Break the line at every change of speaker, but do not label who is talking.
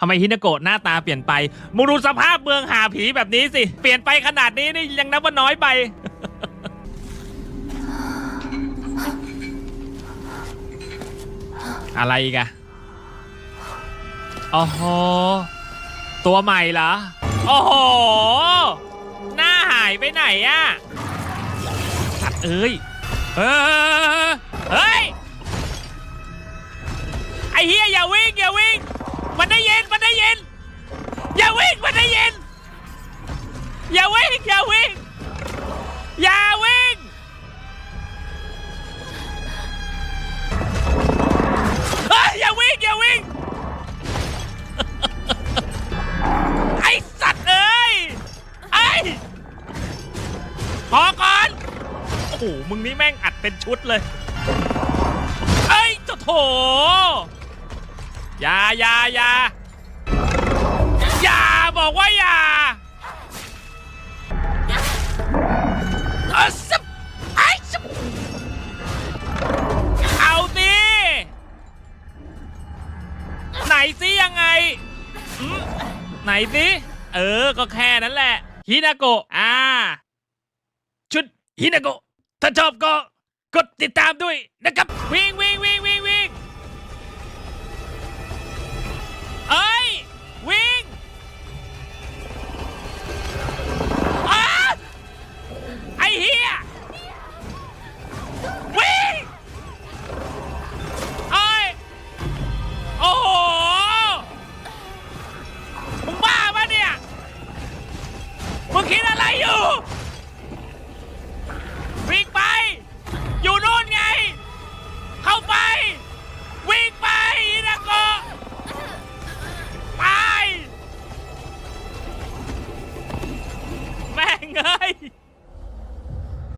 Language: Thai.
ทำไมฮินาโกะหน้าตาเปลี่ยนไปมึงดูสภาพเมืองหาผีแบบนี้สิ เปลี่ยนไปขนาดนี้นี่ยังนับว่าน้อยไป อะไรอีกอะโอ้โห ตัวใหม่เหรอ โอ้โห หน้าหายไปไหนอะสัตว์เอ้ย เฮ้ยเฮ้ยไอเฮียอย่าวิ่งอย่าวิ่ง ยินมันได้ยิน อย่าวิ่งมันได้ยิน อย่าวิ่งอย่าวิ่งอย่าวิ่งเฮ้ยอย่าวิ่งอย่าวิ่ง ไอสัตว์เอ้ยไอพอก่อนโอ้โหมึงนี่แม่งอัดเป็นชุดเลย เอ้ยเจ้าโถ อย่าอย่าอย่าอย่า บอกว่าอย่าเออสับไอ้สับเอาดิไหนสิยังไงไหนสิเออ ก็แค่นั้นแหละ ฮินาโกะอ่า ชุดฮินาโกะถ้าชอบก็กดติดตามด้วยนะครับ วิ่งวิ่งวิ่งวิ่งวิ่ง คิดอะไรอยู่ วิ่งไป อยู่นู่นไง เข้าไป วิ่งไปอินาโกะไปแม่งเอ้ย